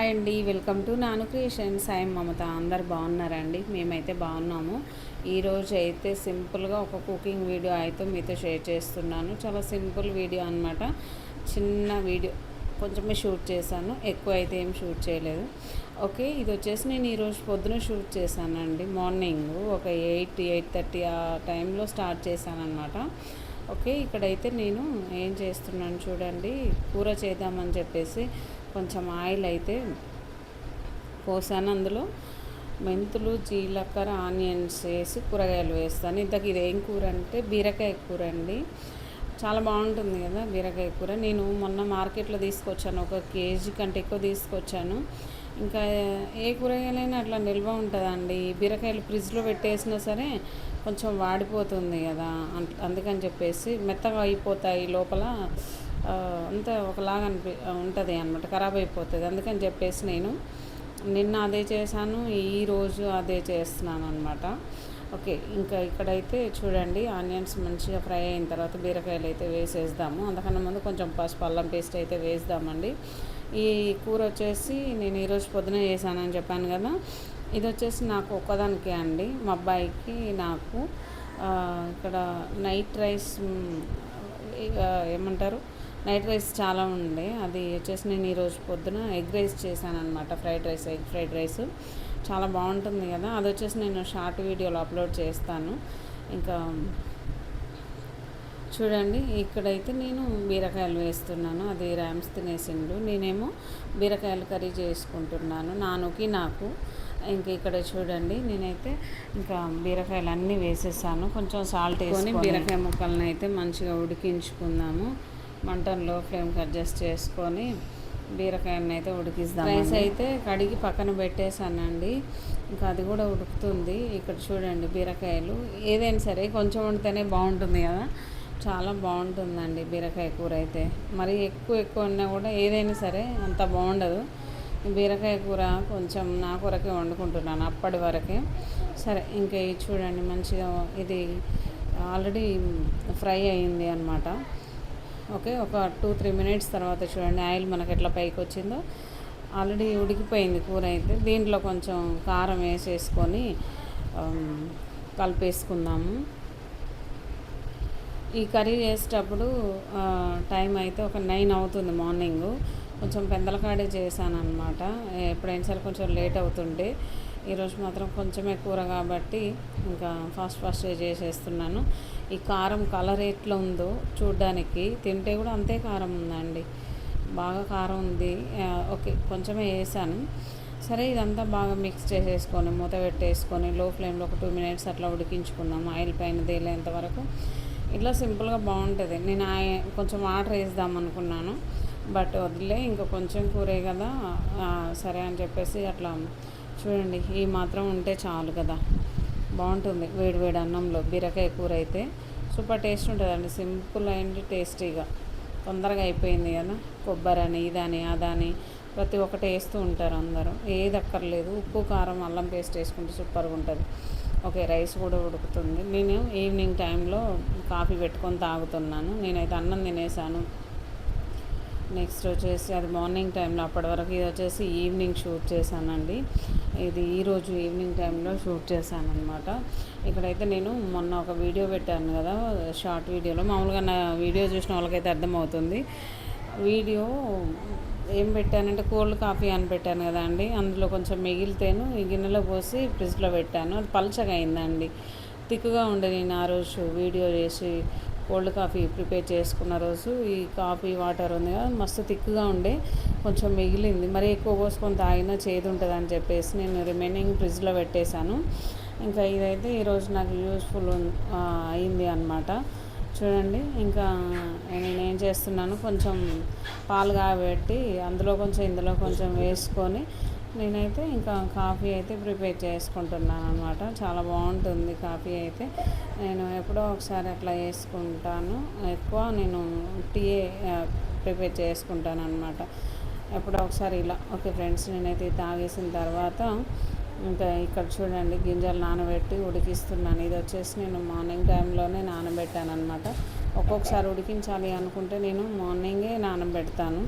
Hi అండి welcome to Nanu creations. సాయం మమత అందరు బాగున్నారండి? మేమైతే బాగున్నాము. ఈరోజు అయితే సింపుల్గా ఒక కుకింగ్ వీడియో అయితే మీతో షేర్ చేస్తున్నాను. చాలా సింపుల్ వీడియో అనమాట చిన్న వీడియో కొంచెమే షూట్ చేశాను. ఎక్కువ అయితే ఏం షూట్ చేయలేదు. ఓకే ఇది వచ్చేసి నేను ఈరోజు పొద్దున షూట్ చేశానండి. మార్నింగ్ ఒక ఎయిట్ ఎయిట్ థర్టీ ఆ టైంలో స్టార్ట్ చేశానమాట ఓకే ఇక్కడైతే నేను ఏం చేస్తున్నాను చూడండి. కూర చేద్దామని చెప్పేసి కొంచెం ఆయిల్ అయితే పోసాను అందులో. మెంతులు జీలకర్ర ఆనియన్స్ వేసి కూరగాయలు వేస్తాను. ఇంతకు ఇదేం కూర అంటే బీరకాయ కూర అండి. చాలా బాగుంటుంది కదా బీరకాయ కూర. నేను మొన్న మార్కెట్లో తీసుకొచ్చాను. ఒక కేజీ కంటే ఎక్కువ తీసుకొచ్చాను. ఇంకా ఏ కూరగాయలైనా అట్లా నిల్వ ఉంటుందండి. బీరకాయలు ఫ్రిడ్జ్లో పెట్టేసినా సరే కొంచెం వాడిపోతుంది కదా. అందుకని చెప్పేసి మెత్తగా అయిపోతాయి లోపల. అంతా ఒకలాగా అనిపి ఉంటుంది అనమాట ఖరాబ్ అయిపోతుంది. అందుకని చెప్పేసి నేను నిన్న అదే చేశాను ఈరోజు అదే చేస్తున్నాను అనమాట ఓకే ఇంకా ఇక్కడైతే చూడండి ఆనియన్స్ మంచిగా ఫ్రై అయిన తర్వాత బీరకాయలు అయితే వేసేద్దాము. అందుకన్నా ముందు కొంచెం పసుపు అల్లం పేస్ట్ అయితే వేద్దామండి. ఈ కూర వచ్చేసి నేను ఈరోజు పొద్దున చేశానని చెప్పాను కదా. ఇది వచ్చేసి నాకు ఒక్కదానికే అండి. మా అబ్బాయికి నాకు ఇక్కడ నైట్ రైస్ ఏమంటారు? నైట్ రైస్ చాలా ఉండే. అది వచ్చేసి నేను ఈరోజు పొద్దున ఎగ్ రైస్ చేశాను అనమాట fried rice egg fried rice. చాలా బాగుంటుంది కదా. అది వచ్చేసి నేను షార్ట్ వీడియోలో అప్లోడ్ చేస్తాను. ఇంకా చూడండి ఇక్కడైతే నేను బీరకాయలు వేస్తున్నాను. అది ర్యామ్స్ తినేసిండు. నేనేమో బీరకాయలు కర్రీ చేసుకుంటున్నాను. నానుకి నాకు. ఇంకా ఇక్కడ చూడండి నేనైతే ఇంకా బీరకాయలు అన్నీ వేసేసాను. కొంచెం సాల్ట్ వేసుకొని బీరకాయ ముక్కలను అయితే మంచిగా ఉడికించుకుందాము. మంటల్లో ఫ్లేమ్కి అడ్జస్ట్ చేసుకొని బీరకాయని అయితే ఉడికిస్తాం రైస్ అయితే కడిగి పక్కన పెట్టేశానండి. ఇంకా అది కూడా ఉడుకుతుంది. ఇక్కడ చూడండి బీరకాయలు. ఏదైనా సరే కొంచెం వండితేనే బాగుంటుంది కదా. చాలా బాగుంటుందండి బీరకాయ కూర అయితే. మరి ఎక్కువ ఎక్కువ ఉన్నా కూడా ఏదైనా సరే అంత బాగుండదు. బీరకాయ కూర కొంచెం నా కూరకే వండుకుంటున్నాను అప్పటి వరకే. సరే ఇంకా ఇది చూడండి మంచిగా ఇది ఆల్రెడీ ఫ్రై అయింది అనమాట ఓకే ఒక టూ త్రీ మినిట్స్ తర్వాత చూడండి ఆయిల్ మనకు ఎట్లా పైకి వచ్చిందో ఆల్రెడీ ఉడికిపోయింది కూర అయితే. దీంట్లో కొంచెం కారం వేసేసుకొని కలిపేసుకుందాము. ఈ కర్రీ చేసేటప్పుడు టైం అయితే ఒక నైన్ అవుతుంది మార్నింగ్. కొంచెం పెందలకాడే చేశాను అనమాట ఎప్పుడైనా సరే కొంచెం లేట్ అవుతుండే. ఈరోజు మాత్రం కొంచెమే కూర కాబట్టి ఇంకా ఫాస్ట్ ఫాస్ట్గా చేసేస్తున్నాను. ఈ కారం కలర్ ఎట్లా ఉందో చూడ్డానికి తింటే కూడా అంతే కారం ఉందండి. బాగా కారం ఉంది. ఓకే కొంచెమే వేసాను. సరే ఇదంతా బాగా మిక్స్ చేసేసుకొని మూత పెట్టేసుకొని లో ఫ్లేమ్లో ఒక టూ మినిట్స్ అట్లా ఉడికించుకుందాం ఆయిల్ పైన తేలేంత వరకు. ఇట్లా సింపుల్గా బాగుంటుంది. నేను కొంచెం వాటర్ వేద్దాం అనుకున్నాను. బట్ వదిలే ఇంకా కొంచెం కూరే కదా. సరే అని చెప్పేసి అట్లా చూడండి ఈ మాత్రం ఉంటే చాలు కదా. బాగుంటుంది. వేడి వేడి అన్నంలో బీరకాయ కూర అయితే సూపర్ టేస్ట్ ఉంటుందండి. సింపుల్ అండ్ టేస్టీగా. తొందరగా అయిపోయింది కదా. కొబ్బరి అని ఇదని అదని ప్రతి ఒక్కటి వేస్తూ ఉంటారు అందరూ. ఏది అక్కర్లేదు. ఉప్పు కారం అల్లం పేస్ట్ వేసుకుంటే సూపర్గా ఉంటుంది. ఓకే రైస్ కూడా ఉడుకుతుంది. నేను ఈవినింగ్ టైంలో కాఫీ పెట్టుకొని తాగుతున్నాను. నేనైతే అన్నం తినేసాను. నెక్స్ట్ వచ్చేసి అది మార్నింగ్ టైంలో అప్పటి వరకు ఇది వచ్చేసి ఈవినింగ్ షూట్ చేశానండి. ఇది ఈరోజు ఈవినింగ్ టైంలో షూట్ చేశాను అనమాట ఇక్కడైతే నేను మొన్న ఒక వీడియో పెట్టాను కదా షార్ట్ వీడియోలో. మామూలుగా నా వీడియో చూసిన వాళ్ళకైతే అర్థమవుతుంది. వీడియో ఏం పెట్టానంటే కోల్డ్ కాఫీ అని పెట్టాను కదా అండి. అందులో కొంచెం మిగిలితేను ఈ గిన్నెలో పోసి ఫ్రిడ్జ్లో పెట్టాను. అది పలచగా అయిందండి. తిక్కుగా ఉండే నేను ఆ రోజు వీడియో చేసి కోల్డ్ కాఫీ ప్రిపేర్ చేసుకున్న రోజు ఈ కాఫీ వాటర్ ఉంది కదా మస్తు థిక్గా ఉండే కొంచెం మిగిలింది. మరి ఎక్కువ పోసుకొని తాగినా చేదు ఉంటుంది అని చెప్పేసి నేను రిమైనింగ్ ఫ్రిడ్జ్లో పెట్టేశాను. ఇంకా ఇదైతే ఈరోజు నాకు యూస్ఫుల్ అయింది అనమాట చూడండి ఇంకా నేను ఏం చేస్తున్నాను కొంచెం పాలు కాబెట్టి అందులో కొంచెం ఇందులో కొంచెం వేసుకొని నేనైతే ఇంకా కాఫీ అయితే ప్రిపేర్ చేసుకుంటున్నాను అనమాట చాలా బాగుంటుంది కాఫీ అయితే. నేను ఎప్పుడో ఒకసారి అట్లా వేసుకుంటాను ఎక్కువ నేను టీ ప్రిపేర్ చేసుకుంటాను అనమాట ఎప్పుడో ఒకసారి ఇలా ఓకే ఫ్రెండ్స్ నేనైతే తాగేసిన తర్వాత ఇంకా ఇక్కడ చూడండి గింజలు నానబెట్టి ఉడికిస్తున్నాను. ఇది వచ్చేసి నేను మార్నింగ్ టైంలోనే నానబెట్టాను అనమాట ఒక్కొక్కసారి ఉడికించాలి అనుకుంటే నేను మార్నింగే నానబెడతాను.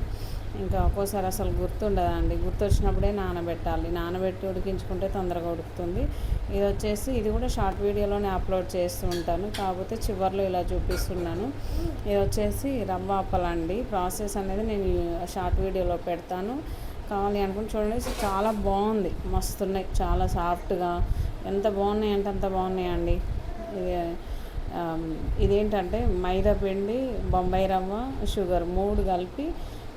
ఇంకా ఒక్కోసారి అసలు గుర్తుండదండి. గుర్తొచ్చినప్పుడే నానబెట్టాలి. నానబెట్టి ఉడికించుకుంటే తొందరగా ఉడుకుతుంది. ఇది వచ్చేసి ఇది కూడా షార్ట్ వీడియోలోనే అప్లోడ్ చేస్తూ ఉంటాను. కాకపోతే చివరిలో ఇలా చూపిస్తున్నాను. ఇది వచ్చేసి రవ్వ అప్పలండి. ప్రాసెస్ అనేది నేను షార్ట్ వీడియోలో పెడతాను. కావాలి అనుకుని చూడండి. చాలా బాగుంది. మస్తున్నాయి. చాలా సాఫ్ట్గా. ఎంత బాగున్నాయి అంటే అంత బాగున్నాయండి. ఇది ఇదేంటంటే మైదా పిండి బొంబాయి రవ్వ షుగర్ మూడు కలిపి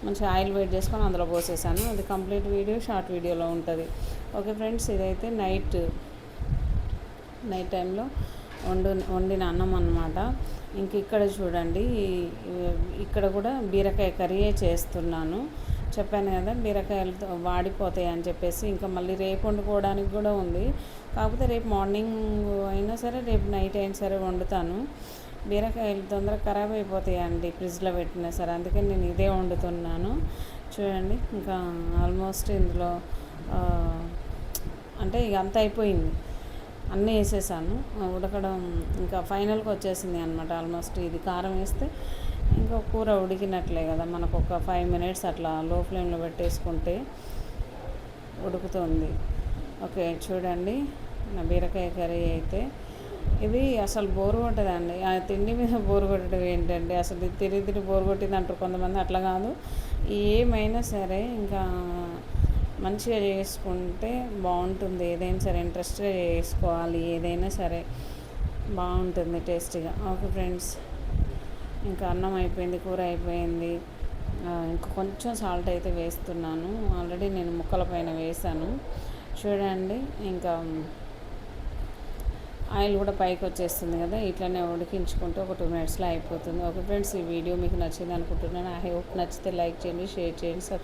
మంచిగా ఆయిల్ వెయిట్ చేసుకొని అందులో పోసేసాను. అది కంప్లీట్ వీడియో షార్ట్ వీడియోలో ఉంటుంది. ఓకే ఫ్రెండ్స్ ఇదైతే నైట్ నైట్ టైంలో వండు వండిన అన్నం అనమాట ఇంక ఇక్కడ చూడండి ఇక్కడ కూడా బీరకాయ కర్రీ చేస్తున్నాను. చెప్పాను కదా బీరకాయలతో వాడిపోతాయి అని చెప్పేసి ఇంకా మళ్ళీ రేపు వండుకోవడానికి కూడా ఉంది. కాకపోతే రేపు మార్నింగ్ అయినా సరే రేపు నైట్ అయినా సరే వండుతాను. బీరకాయలు తొందరగా ఖరాబ్ అయిపోతాయండి ఫ్రిడ్జ్లో పెట్టినా సరే. అందుకని నేను ఇదే వండుతున్నాను. చూడండి ఇంకా ఆల్మోస్ట్ ఇందులో అంటే ఇక అంత అయిపోయింది. అన్నీ వేసేసాను. ఉడకడం ఇంకా ఫైనల్కి వచ్చేసింది అనమాట ఆల్మోస్ట్ ఇది. కారం వేస్తే ఇంకా కూర ఉడికినట్లే కదా. మనకు ఒక ఫైవ్ మినిట్స్ అట్లా లో ఫ్లేమ్లో పెట్టేసుకుంటే ఉడుకుతుంది. ఓకే చూడండి. నా బీరకాయ కర్రీ అయితే ఇది అసలు బోరు కొట్టదండి. ఆ తిండి మీద బోరు కొట్టడం ఏంటంటే అసలు తిరిగి తిరిగి బోరు కొట్టింది అంటారు కొంతమంది అట్లా కాదు. ఏమైనా సరే ఇంకా మంచిగా చేసుకుంటే బాగుంటుంది. ఏదైనా సరే ఇంట్రెస్ట్గా చేసుకోవాలి. ఏదైనా సరే బాగుంటుంది టేస్టీగా. ఓకే ఫ్రెండ్స్ ఇంకా అన్నం అయిపోయింది కూర అయిపోయింది. ఇంకా కొంచెం సాల్ట్ అయితే వేస్తున్నాను. ఆల్రెడీ నేను ముక్కల పైన వేసాను చూడండి ఇంకా ఆయిల్ కూడా పైకి వచ్చేస్తుంది కదా ఇట్లనే ఉడికించుకుంటే ఒక టూ మినిట్స్లో అయిపోతుంది. ఓకే ఫ్రెండ్స్ ఈ వీడియో మీకు నచ్చింది అనుకుంటున్నాను. ఐ హోప్ నచ్చితే లైక్ చేయండి షేర్ చేయండి సబ్స్క్రైబ్